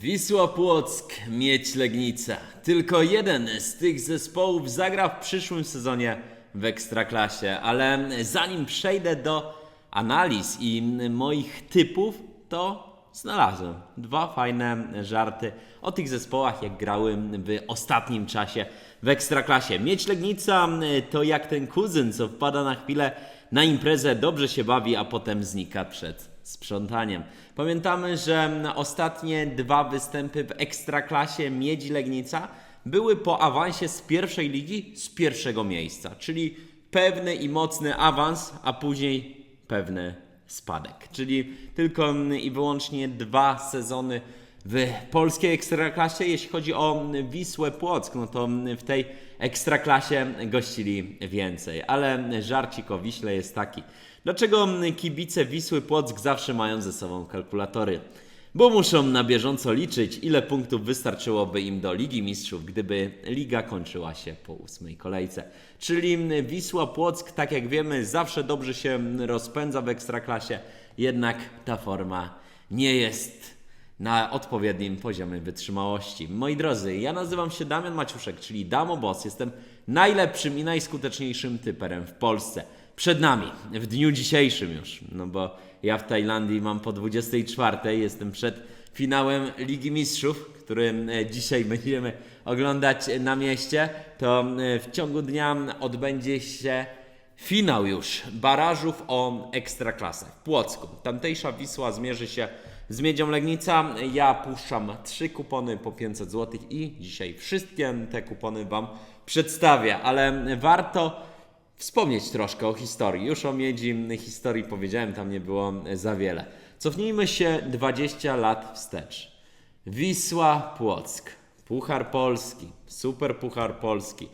Wisła Płock, Miedź Legnica. Tylko jeden z tych zespołów zagra w przyszłym sezonie w Ekstraklasie, ale zanim przejdę do analiz i moich typów, to znalazłem dwa fajne żarty o tych zespołach, jak grały w ostatnim czasie w Ekstraklasie. Miedź Legnica to jak ten kuzyn, co wpada na chwilę na imprezę, dobrze się bawi, a potem znika przed sprzątaniem. Pamiętamy, że ostatnie dwa występy w Ekstraklasie Miedzi Legnica były po awansie z pierwszej ligi z pierwszego miejsca, czyli pewny i mocny awans, a później pewny spadek. Czyli tylko i wyłącznie dwa sezony w polskiej ekstraklasie. Jeśli chodzi o Wisłę Płock, no to w tej ekstraklasie gościli więcej. Ale żarcik o Wiśle jest taki. Dlaczego kibice Wisły Płock zawsze mają ze sobą kalkulatory? Bo muszą na bieżąco liczyć, ile punktów wystarczyłoby im do Ligi Mistrzów, gdyby liga kończyła się po ósmej kolejce. Czyli Wisła Płock, tak jak wiemy, zawsze dobrze się rozpędza w ekstraklasie, jednak ta forma nie jest na odpowiednim poziomie wytrzymałości. Moi drodzy, ja nazywam się Damian Maciuszek, czyli Damo Boss. Jestem najlepszym i najskuteczniejszym typerem w Polsce. Przed nami, w dniu dzisiejszym już, no bo ja w Tajlandii mam po 24, jestem przed finałem Ligi Mistrzów, który e, dzisiaj będziemy oglądać na mieście, to e, w ciągu dnia odbędzie się finał już barażów o ekstraklasę w Płocku. Tamtejsza Wisła zmierzy się z Miedzią Legnica. Ja puszczam trzy kupony po 500 zł i dzisiaj wszystkie te kupony Wam przedstawię, ale warto wspomnieć troszkę o historii. Już o Miedzi historii powiedziałem, tam nie było za wiele. Cofnijmy się 20 lat wstecz. Wisła Płock, Puchar Polski, Super Puchar Polski.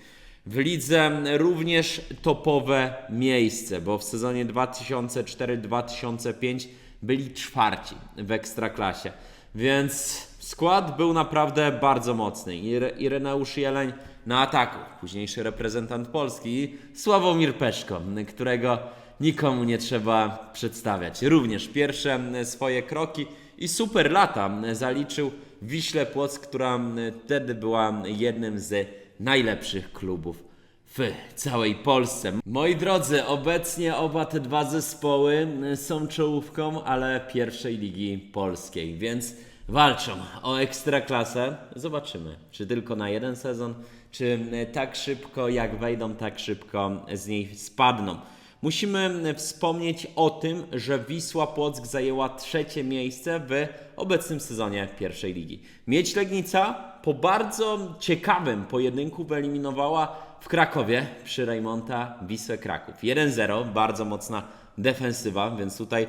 W lidze również topowe miejsce, bo w sezonie 2004-2005 byli czwarci w ekstraklasie. Więc skład był naprawdę bardzo mocny. Ire- Ireneusz Jeleń na ataku, późniejszy reprezentant Polski Sławomir Peszko, którego nikomu nie trzeba przedstawiać. Również pierwsze swoje kroki i super lata zaliczył Wiśle Płock, która wtedy była jednym z najlepszych klubów w całej Polsce. Moi drodzy, obecnie oba te dwa zespoły są czołówką, ale pierwszej ligi polskiej, więc walczą o ekstraklasę. Zobaczymy, czy tylko na jeden sezon, czy tak szybko jak wejdą, tak szybko z niej spadną. Musimy wspomnieć o tym, że Wisła Płock zajęła trzecie miejsce w obecnym sezonie pierwszej ligi. Miedź Legnica po bardzo ciekawym pojedynku wyeliminowała w Krakowie przy Rejmonta Wisłę Kraków. 1-0, bardzo mocna defensywa, więc tutaj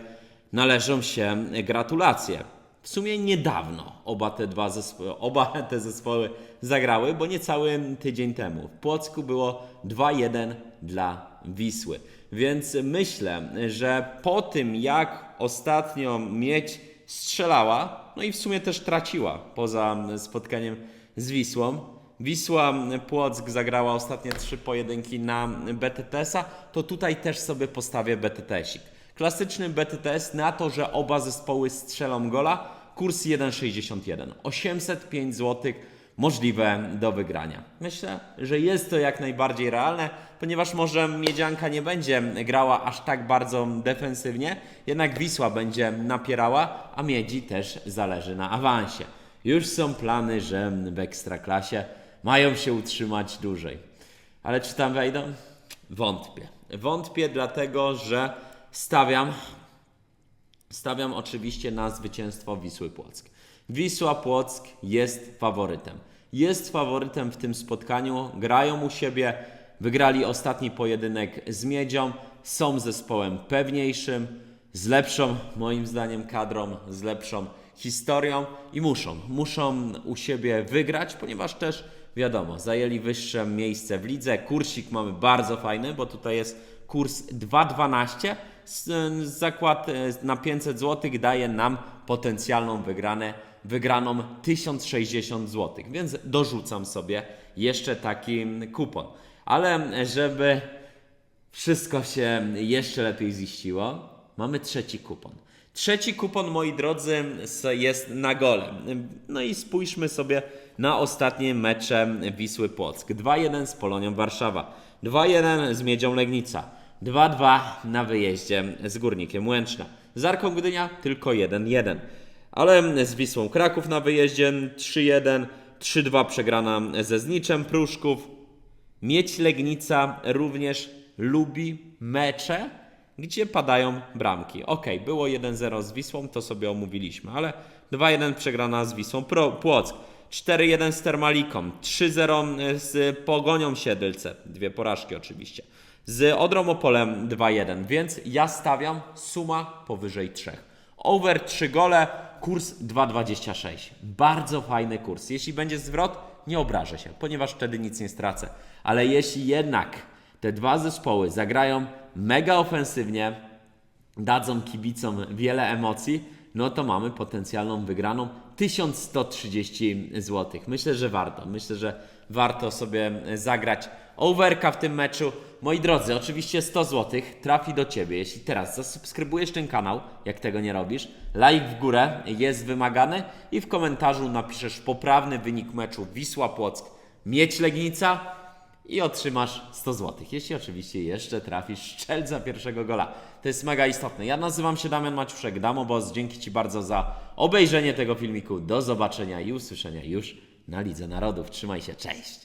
należą się gratulacje. W sumie niedawno oba te, dwa zespoły, oba te zespoły zagrały, bo niecały tydzień temu. W Płocku było 2-1 dla Wisły. Więc myślę, że po tym jak ostatnio miedź strzelała, no i w sumie też traciła poza spotkaniem z Wisłą. Wisła Płock zagrała ostatnie trzy pojedynki na BTTS-a, to tutaj też sobie postawię BTTS-ik. Klasyczny BTTS na to, że oba zespoły strzelą gola, kurs 1,61. 805 zł możliwe do wygrania. Myślę, że jest to jak najbardziej realne, ponieważ może Miedzianka nie będzie grała aż tak bardzo defensywnie, jednak Wisła będzie napierała, a Miedzi też zależy na awansie. Już są plany, że w Ekstraklasie mają się utrzymać dłużej. Ale czy tam wejdą? Wątpię. Wątpię dlatego, że stawiam Stawiam oczywiście na zwycięstwo Wisły Płock. Wisła Płock jest faworytem. Jest faworytem w tym spotkaniu. Grają u siebie, wygrali ostatni pojedynek z Miedzią, są zespołem pewniejszym, z lepszą, moim zdaniem, kadrą, z lepszą historią i muszą, muszą u siebie wygrać, ponieważ też wiadomo, zajęli wyższe miejsce w lidze. Kursik mamy bardzo fajny, bo tutaj jest kurs 2,12. Zakład e, na 500 zł daje nam potencjalną wygranę, wygraną 1060 zł, więc dorzucam sobie jeszcze taki kupon. Ale żeby wszystko się jeszcze lepiej ziściło, mamy trzeci kupon. Trzeci kupon, moi drodzy, jest na gole. No i spójrzmy sobie na ostatnie mecze Wisły Płock. 2-1 z Polonią Warszawa, 2-1 z Miedzią Legnica, 2-2 na wyjeździe z Górnikiem Łęczna. Z Arką Gdynia tylko 1-1. Ale z Wisłą Kraków na wyjeździe 3-1, 3-2 przegrana ze Zniczem Pruszków, Mieć Legnica również lubi mecze, gdzie padają bramki. Ok, było 1-0 z Wisłą, to sobie omówiliśmy, ale 2-1 przegrana z Wisłą Pro, Płock, 4-1 z Termaliką, 3-0 z Pogonią Siedlce, dwie porażki oczywiście, z Odrą Opolem 2-1, więc ja stawiam suma powyżej 3. Over 3 gole, kurs 2,26. Bardzo fajny kurs. Jeśli będzie zwrot, nie obrażę się, ponieważ wtedy nic nie stracę. Ale jeśli jednak te dwa zespoły zagrają mega ofensywnie, dadzą kibicom wiele emocji, no to mamy potencjalną wygraną 1130 zł. Myślę, że warto. Myślę, że warto sobie zagrać overka w tym meczu. Moi drodzy, oczywiście 100 zł trafi do Ciebie. Jeśli teraz zasubskrybujesz ten kanał, jak tego nie robisz, like w górę jest wymagany i w komentarzu napiszesz poprawny wynik meczu Wisła Płock, Mieć Legnica i otrzymasz 100 zł. Jeśli oczywiście jeszcze trafisz strzelca pierwszego gola. To jest mega istotne. Ja nazywam się Damian Maciuszek, Damobos. Dzięki Ci bardzo za obejrzenie tego filmiku. Do zobaczenia i usłyszenia już na Lidze Narodów. Trzymaj się, cześć!